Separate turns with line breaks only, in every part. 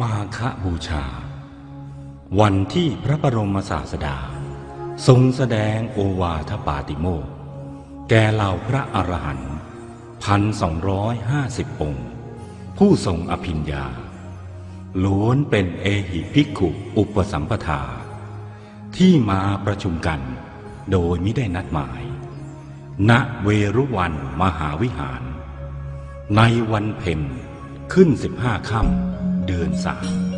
มาคบูชา วันที่พระบรมศาสดา ทรงแสดงโอวาทปาติโมกแก่เหล่าพระอรหันต์พันสองร้อยห้าสิบองค์ ผู้ทรงอภิญญา ล้วนเป็นเอหิภิกขุอุปสัมปทา ที่มาประชุมกันโดยมิได้นัดหมาย ณเวรุวันมหาวิหาร ในวันเพ็ญขึ้นสิบห้าค่ำ เดือนสาม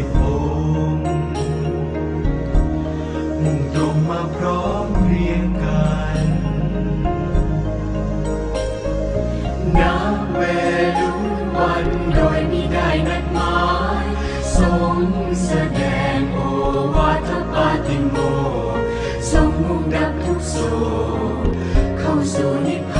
สิบองค์
มุ่งตรงมาพร้อมเพรียงกันน้ำเวลุวันโดยมิได้นัดหมายทรงแสดงโอวาทปาติโม
ทรงมุ่งดับทุกโศกเข้าสู่นิพพาน